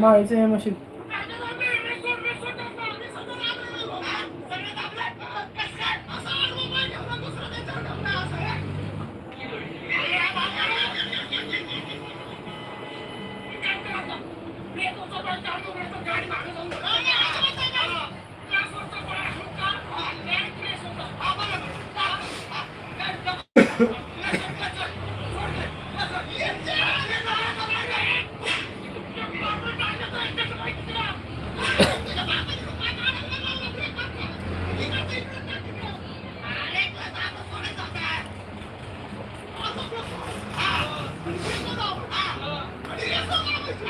माळीचं हे मशीन.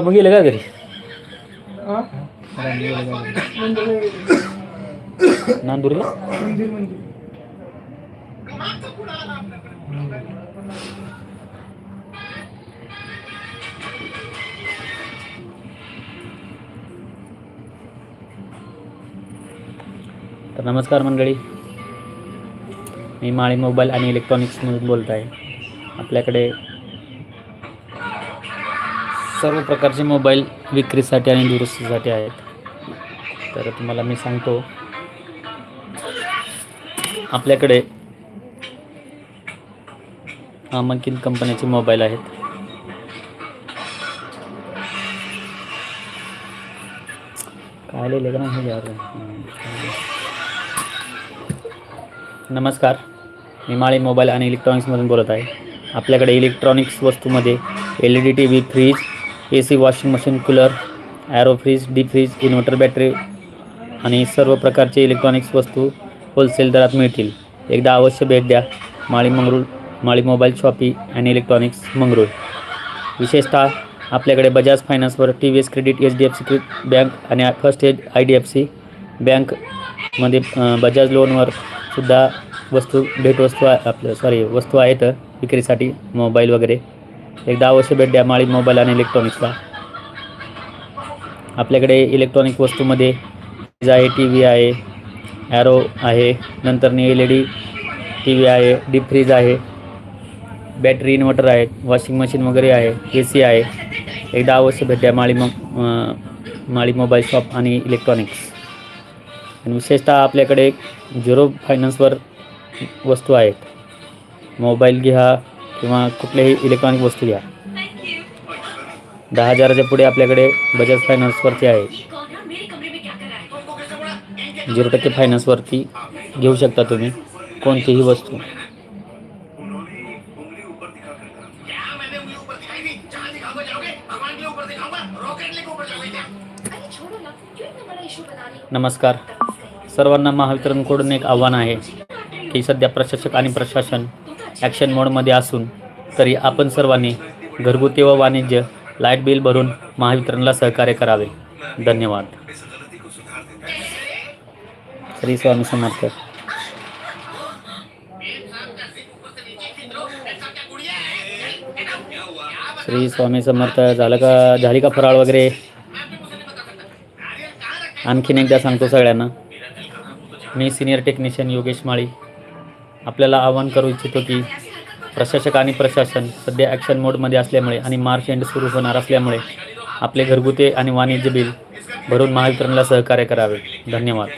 मग गेलं का घरी? नांदुरीला? तर नमस्कार मंडळी. मी माळी मोबाईल आणि इलेक्ट्रॉनिक्समधून बोलत आहे. आपल्याकडे सर्व प्रकारचे मोबाईल विक्रीसाठी आणि दुरुस्तीसाठी आहेत. तर तुम्हाला मी सांगतो. आपल्याकडे नामांकित कंपन्याचे मोबाईल आहेत. काय लिहिले का नाही? नमस्कार. मी माळी मोबाईल आणि इलेक्ट्रॉनिक्समधून बोलत आहे. आपल्याकडे electronics वस्तूमध्ये L E D T V fridge A C washing machine cooler arrow fridge deep fridge inverter battery आणि सर्व प्रकारचे इलेक्ट्रॉनिक्स वस्तू होलसेल दरात मिळतील. एकदा अवश्य भेट द्या. माळी मंगरूळ माळी मोबाईल शॉपी आणि इलेक्ट्रॉनिक्स मंगरूळ. विशेषतः आपल्याकडे Bajaj फायनान्सवर T V S credit H D F C bank आणि first edge I D F C बँकमध्ये बजाज लोनवर सुद्धा वस्तू भेटवस्तू आपलं सॉरी वस्तू आहेत विक्रीसाठी मोबाईल वगैरे. एकदा अवश्य भेट द्या माळी मोबाईल आणि इलेक्ट्रॉनिक्सला. आपल्याकडे इलेक्ट्रॉनिक वस्तूमध्ये फ्रीज आहे टी व्ही आहे ॲरो आहे नंतर L E D T V आहे डीप फ्रीज आहे बॅटरी इन्व्हर्टर आहेत वॉशिंग मशीन वगैरे आहे ए सी आहे. एकदा अवश्य भेट द्या माळी मो माळी मोबाईल शॉप आणि इलेक्ट्रॉनिक्स. आणि विशेषतः आपल्याकडे झिरो फायनान्सवर वस्तू आहेत. मोबाईल घ्या किंवा कुठल्याही इलेक्ट्रॉनिक वस्तू घ्या. दहा हजाराच्या पुढे आपल्याकडे बजाज फायनान्सवरती आहे. झिरो टक्के फायनान्सवरती घेऊ शकता तुम्ही कोणतीही वस्तू. नमस्कार. सर्वांना महावितरणकडून एक आव्हान आहे की सध्या प्रशासक आणि प्रशासन ॲक्शन मोडमध्ये असून तरी आपण सर्वांनी घरगुती व वाणिज्य लाइट बिल भरून महावितरणला सहकार्य करावे. धन्यवाद. श्री स्वामी समर्थ. श्री स्वामी समर्थ झालं का झाली का फराळ वगैरे? आणखीन एकदा सांगतो सगळ्यांना. मी सिनियर टेक्निशियन योगेश माळी. आपल्याला आवाहन करू इच्छितो की प्रशासक आणि प्रशासन सध्या ॲक्शन मोडमध्ये असल्यामुळे आणि मार्च एंड सुरू होणार असल्यामुळे आपले घरगुती आणि वाणिज्य बिल भरून महावितरणला सहकार्य करावे. धन्यवाद.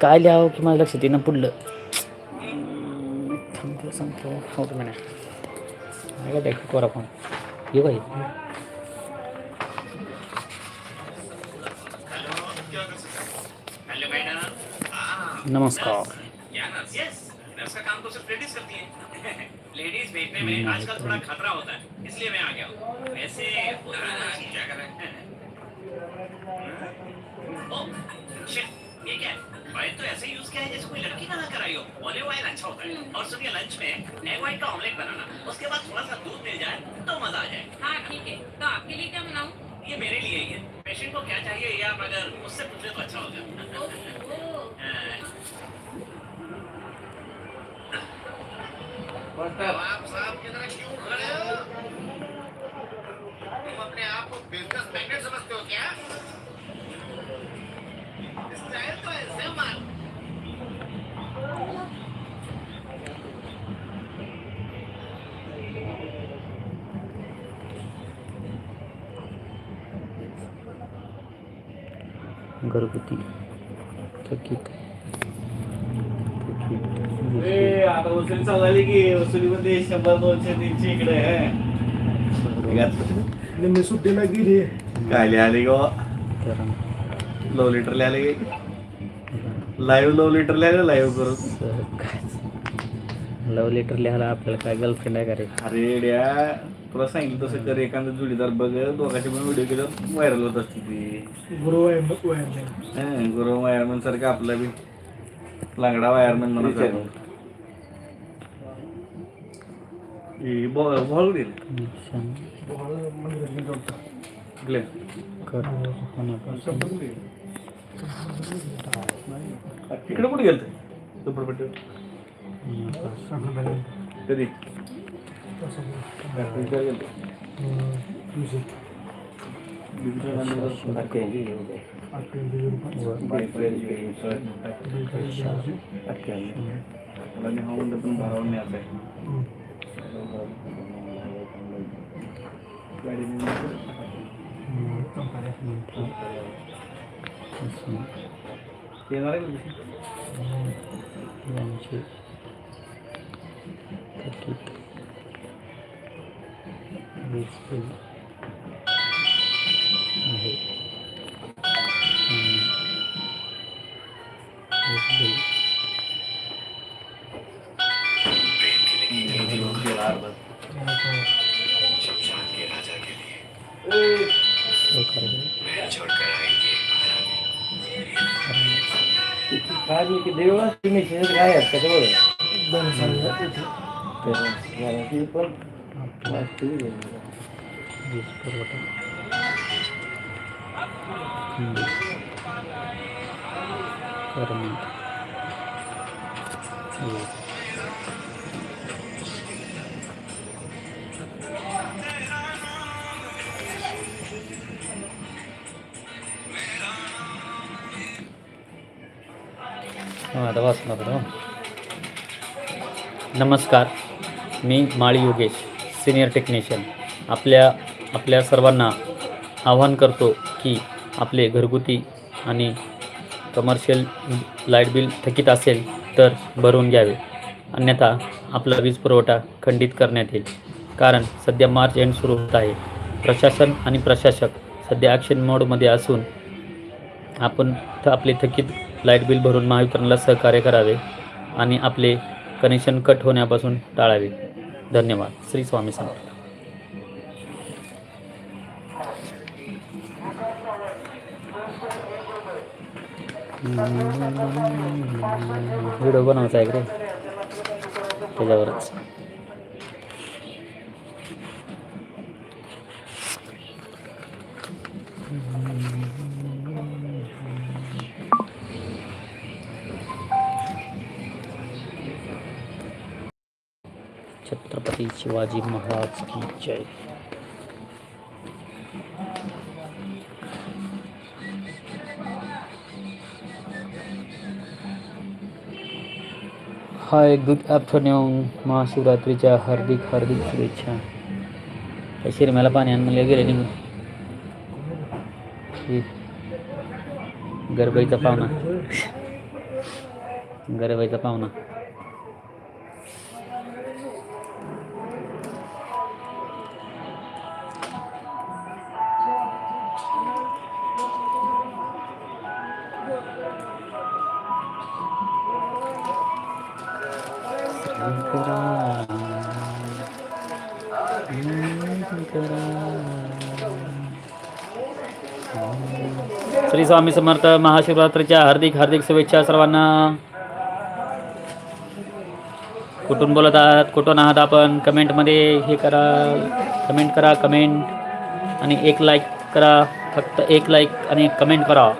काय लिहावं की माझ्या लक्षात येईना पुढलं. तुला सांगतो हो मिनिट आहे का टॅक्सी कोरा फोन येऊ का हे? नमस्कार लेडीज करती है लेडीज भेजने में आजकल थोड़ा खतरा होता है इसलिए मैं आ गया हूँ। वैसे क्या कर? रहे हैं ये क्या है? ऑयल तो ऐसे यूज़ किया है जैसे कोई लड़की बना कर आई हो। ऑलिव ऑयल अच्छा होता है। और सुनिए लंच में एग व्हाइट का ऑमलेट बनाना उसके बाद थोड़ा सा दूध मिल जाए तो मज़ा आ जाए। हाँ ठीक है। तो आपके लिए क्या बनाऊँ? ये मेरे लिए ही है। पेशेंट को क्या चाहिए ये आप अगर मुझसे पूछे तो अच्छा होगा। आप साहब की तरह क्यों खड़े हो? तुम अपने आप को बिज़नेस मैग्नेट समझते हो क्या? घरगुती थकीत आता वसुली चालू झाली की वसुलीमध्ये शंभर दोनशे तीनशे इकडे निम्मी सुट्टीला गेली. काय लिहाले गो. करण लव लाईव्ह लव लाईव्ह करून. काय? लव लेटर लिहायला आपल्याला काय गर्लफ्रेंड आहे का रे? अरेड्या तुला सांगितलं तसं कर एखादं जोडीदार बघ दोघांचे पण व्हिडिओ केल्यावर व्हायरल होत असते ती. गुरु वायरमॅन हं, गुरु वायरमन सारखं आपलं बी. लांगडा वायरमन म्हणून बॉल देईल इकडे. कुठे गेलं झोपडपट्टी कधी? इकडे गेलते. पण आहे. गाडीने न्यायचं. असून येणार आहे का तुझी? यांचे थकीत वीज बिल आहे आणि वीज बिल सहकार्य वीज पुरवठा हा, आता वाचणार होतो. नमस्कार मी माळी योगेश सिनियर टेक्निशियन आपल्या आपल्या सर्वांना आवाहन करतो की आपले घरगुती आणि कमर्शियल लाइट बिल थकीत असेल तर भरून घ्यावे. अन्यथा आपला वीज पुरवठा खंडित करण्यात येईल. कारण सध्या मार्च एंड सुरू होत आहे. प्रशासन आणि प्रशासक सध्या ॲक्शन मोडमध्ये असून आपण थ आपले थकीत लाइट बिल भरून महावितरणला सहकार्य करावे आणि आपले कनेक्शन कट होण्यापासून टाळावे. धन्यवाद. श्री स्वामी समर्थ. व्हिडिओ बनवायचा आहे का रे त्याच्यावरच छत्रपती शिवाजी महाराज की जय हाय गुड आफ्टरनून महाशिवरात्रीच्या हार्दिक हार्दिक शुभेच्छा त्या शिरम्याला पाणी आण म्हणले गेले निघून गरबाईचा पाहुणा गरबाईचा पाहुणा श्री स्वामी समर्थ महाशिवरात्रीच्या हार्दिक हार्दिक शुभेच्छा सर्वांना. कुठून बोलत आहात? कुठून आहात आपण? कमेंटमध्ये हे करा. कमेंट करा कमेंट आणि एक लाईक करा. फक्त एक लाईक आणि कमेंट करा.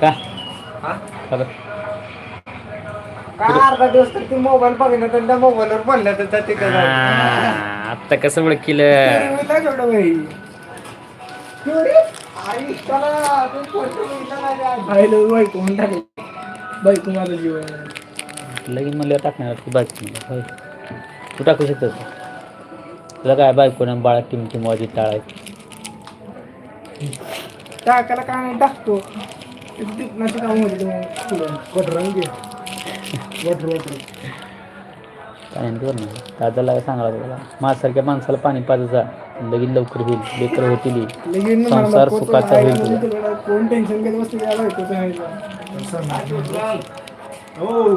का? खबर काय अर्धा दिवस तर ती मोबाईल बघणं त्यांना मोबाईलवर तर ते काय आ, आत्ता कसं ओळख केलं एवढं बाई आई त्याला तू पोरं बघितलं नाही रे. आईला बायको म्हणून टाकलं. बायको माझं जीवन. लगीन म्हणलं टाकणार होय. तू टाकू शकतो तुला काय बायको ना बाळा टिम टिम वाजी टाळायची? टाकायला काय नाही टाकतो. टिपणाचं काम होतं मग पुढं. वॉटर घे वॉटर वॉटर. काय नाही करणार. दादाला काय सांगायला तुला माझ्यासारख्या माणसाला पाणी पाजत जा लगीन लवकर होईल. लेकर होतील. लगीन संसार सुखाचा होईल तुझा. कोण टेन्शन घेत बसते या बायकोचं आहे. हो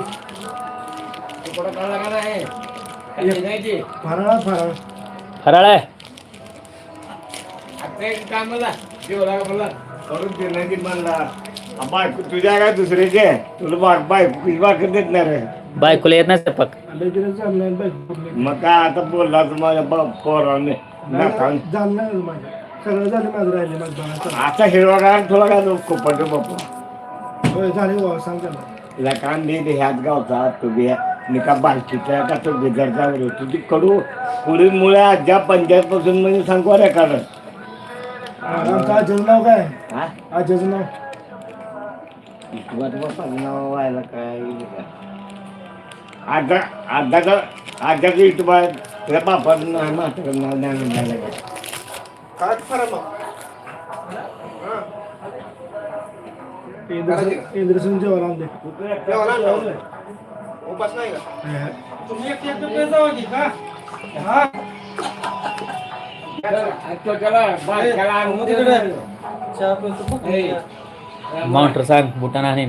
फराळा फराळ. फराळ आहे. करून ते नदी म्हणला बायको तुझ्या काय दुसऱ्याचे तुला बाय बायको भाकर देत नाही रे बायकोला येत नाही स्वयंपाक. मग काय आता बोलला तर माझ्या बा- पोराने? नाही माझं. सगळं झालं माझं राहिले माझं बनायचं आता हिरवा तुला काय खोपट बापा. होय झाले बाबा सांग दे ह्यात गावचा तू बी निका बालकीच्या का तो बिघडता बरं तुझी कडू? पुढे मुळे आजच्या पंचायत पासून म्हणजे सांगू रे कारण. आजचं नाव काय? हा? आजचं नाव? व्हायला काय आजा आजाचं आजाचं इटुबा तुझ्या बापाचं नाव म्हातारं नाव नाही म्हणायला काय काय फरक मग? इंद्रसन इंद्रसन जेवायला आणले जेवला ना? उपास नाही का तुम्ही एकटे एकटे पेज जावा की का हा चहा पितो बघ. माउंटर सांग बुटाना आणि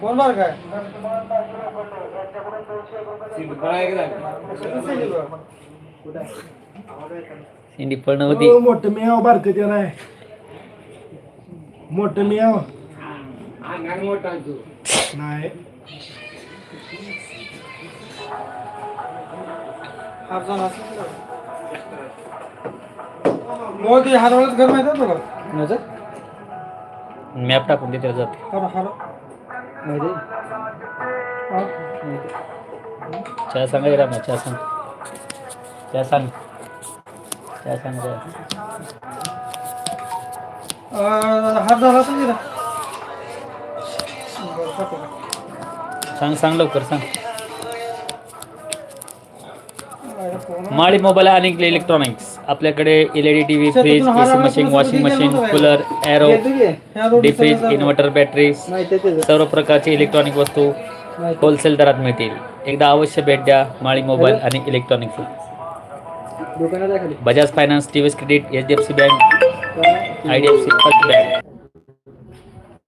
कोण बरं काय इंडी पळणं होती हो, मोठं मी आव बारकं ते नाही मोठं मी आव नाही. मोदी हरवलंच घर माहिती आहे तुला मॅप टाकून देते जाते हर हर हा? चहा सांगा चहा सांग चहा सांग चहा सांग जरा. अं, हात झाला असेल की नाही? सांग सांग लवकर सांग. माळी मोबाईल आणि इलेक्ट्रॉनिक्स आपल्याकडे L E D T V fridge शेतातून ए सी हार मशीन वॉशिंग मशीन कूलर रोडीत डी फ्रीज इन्व्हर्टर बॅटरी. सर्व प्रकारचे इलेक्ट्रॉनिक वस्तू. होलसेल दरात मिळतील. एकदा अवश्य भेट द्या माळी मोबाईल आणि electronics. Bajaj finance T V S credit H D F C bank I D F C first bank.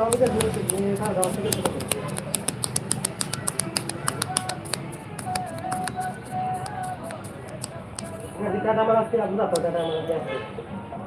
उलटा ना. इकडे काय इकडे आहे? हा, हे